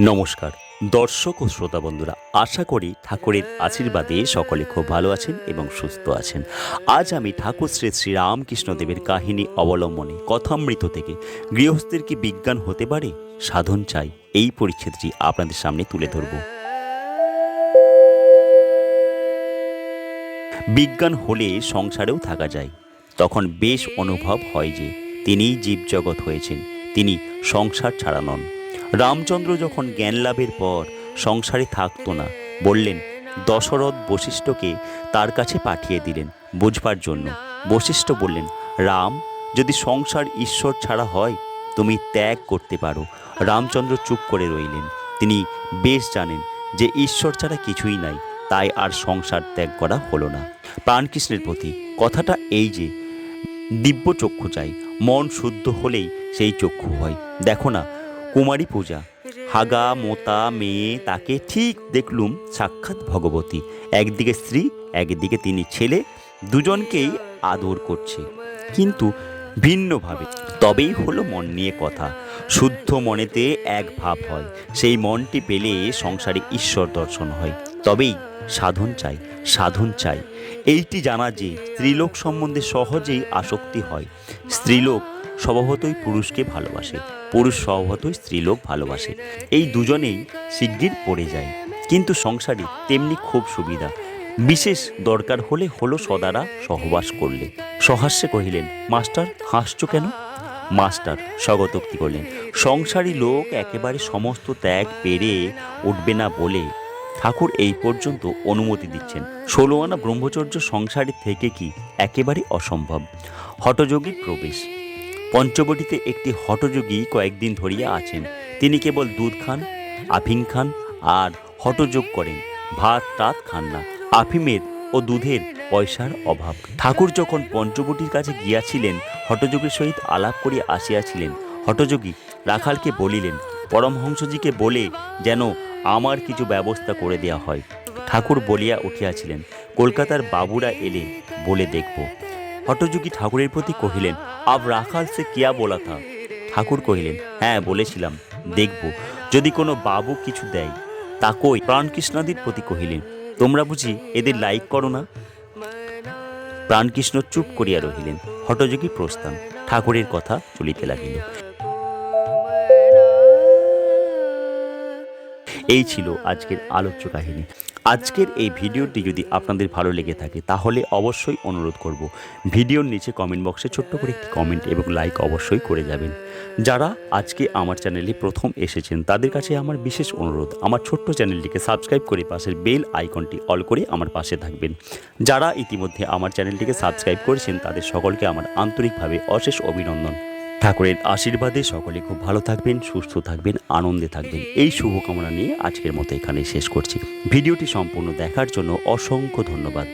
নমস্কার। দর্শক ও শ্রোতা বন্ধুরা, আশা করি ঠাকুরের আশীর্বাদে সকলে খুব ভালো আছেন এবং সুস্থ আছেন। আজ আমি ঠাকুর শ্রী শ্রী রামকৃষ্ণদেবের কাহিনী অবলম্বনে কথামৃত থেকে গৃহস্থের কি বিজ্ঞান হতে পারে, সাধন চাই, এই পরিচ্ছেদটি আপনাদের সামনে তুলে ধরব। বিজ্ঞান হলে সংসারেও থাকা যায়। তখন বেশ অনুভব হয় যে, তিনিই জীবজগৎ হয়েছেন, তিনি সংসার ছাড়া নন। রামচন্দ্র যখন জ্ঞান লাভের পর সংসারে থাকতো না, বললেন, দশরথ বশিষ্ঠকে তার কাছে পাঠিয়ে দিলেন বুঝবার জন্য। বশিষ্ঠ বললেন, রাম, যদি সংসার ঈশ্বর ছাড়া হয়, তুমি ত্যাগ করতে পারো। রামচন্দ্র চুপ করে রইলেন। তিনি বেশ জানেন যে ঈশ্বর ছাড়া কিছুই নাই, তাই আর সংসার ত্যাগ করা হলো না। প্রাণকৃষ্ণের প্রতি কথাটা এই যে, দিব্য চক্ষু চাই, মন শুদ্ধ হলেই সেই চক্ষু হয়। দেখো না কুমারী পূজা। হাগা, মোতা, মেয়ে, তাকে ঠিক দেখলুম সাক্ষাৎ ভগবতী। একদিকে স্ত্রী, একদিকে তিনি ছেলে, দুজনকেই আদর করছে। কিন্তু ভিন্নভাবে। তবেই হলো মন নিয়ে কথা। শুদ্ধ মনেতে এক ভাব হয়। সেই মনটি পেলে সংসারে ঈশ্বর দর্শন হয়। তবেই সাধন চাই সাধন চাই। এইটি জানা যে, স্ত্রীলোক সম্বন্ধে সহজেই আসক্তি হয়। স্ত্রীলোক স্বভাবতই পুরুষকে ভালোবাসে। পুরুষ স্বভাবতই স্ত্রীলোক ভালোবাসে। এই দুজনেই শিগগির পড়ে যায়। কিন্তু সংসারে তেমনি খুব সুবিধা। বিশেষ দরকার হলে হলো সদারা সহবাস করলে। সহাস্যে কহিলেন, মাস্টার, হাসছ কেন? মাস্টার, স্বগতোক্তি করলেন, সংসারী লোক একেবারে সমস্ত ত্যাগ পেরে উঠবে না বলে ঠাকুর এই পর্যন্ত অনুমতি দিচ্ছেন। ষোলো আনা ব্রহ্মচর্য সংসারে থেকে কি একেবারে অসম্ভব? হটযোগীর প্রবেশ। পঞ্চবটিতে একটি হটযোগী কয়েকদিন ধরিয়া আছেন। তিনি কেবল দুধ খান, আফিম খান আর হটযোগ করেন। ভাত টাত খান না। আফিমের ও দুধের পয়সার অভাব। ঠাকুর যখন পঞ্চবটির কাছে গিয়াছিলেন, হটযোগীর সহিত আলাপ করিয়া আসিয়াছিলেন। হটযোগী রাখালকে বলিলেন, পরমহংসজিকে বলে যেন আমার কিছু ব্যবস্থা করে দেয়া হয়। ঠাকুর বলিয়া উঠিয়াছিলেন, কলকাতার বাবুরা এলে বলে দেখব। হটযোগী ঠাকুরের প্রতি কহিলেন, আব রাখাল সে কিয়া বলা থা? ঠাকুর কহিলেন হ্যাঁ বলেছিলাম, দেখব, যদি কোনো বাবু কিছু দেয় তাকই প্রাণকৃষ্ণাদির প্রতি কহিলেন, তোমরা বুঝি এদের লাইক করো না? প্রাণকৃষ্ণ চুপ করিয়া রহিলেন হটযোগী প্রস্থান, ঠাকুরের কথা চলিতে লাগিল। এই ছিল আজকের আলোচ্য কাহিনী। আজকের এই ভিডিওটি যদি আপনাদের ভালো লেগে থাকে, তাহলে অবশ্যই অনুরোধ করব। ভিডিওর নিচে কমেন্ট বক্সে ছোট্ট করে একটি কমেন্ট এবং লাইক অবশ্যই করে যাবেন। যারা আজকে আমার চ্যানেলে প্রথম এসেছেন, তাদের কাছে আমার বিশেষ অনুরোধ, আমার ছোট্ট চ্যানেলটিকে সাবস্ক্রাইব করে পাশের বেল আইকনটি অল করে আমার পাশে থাকবেন। যারা ইতিমধ্যে আমার চ্যানেলটিকে সাবস্ক্রাইব করেছেন, তাদের সকলকে আমার আন্তরিকভাবে অশেষ অভিনন্দন। ঠাকুরের আশীর্বাদে সকলে খুব ভালো থাকবেন, সুস্থ থাকবেন, আনন্দে থাকবেন। এই শুভকামনা নিয়ে আজকের মতো এখানে শেষ করছি। ভিডিওটি সম্পূর্ণ দেখার জন্য অসংখ্য ধন্যবাদ।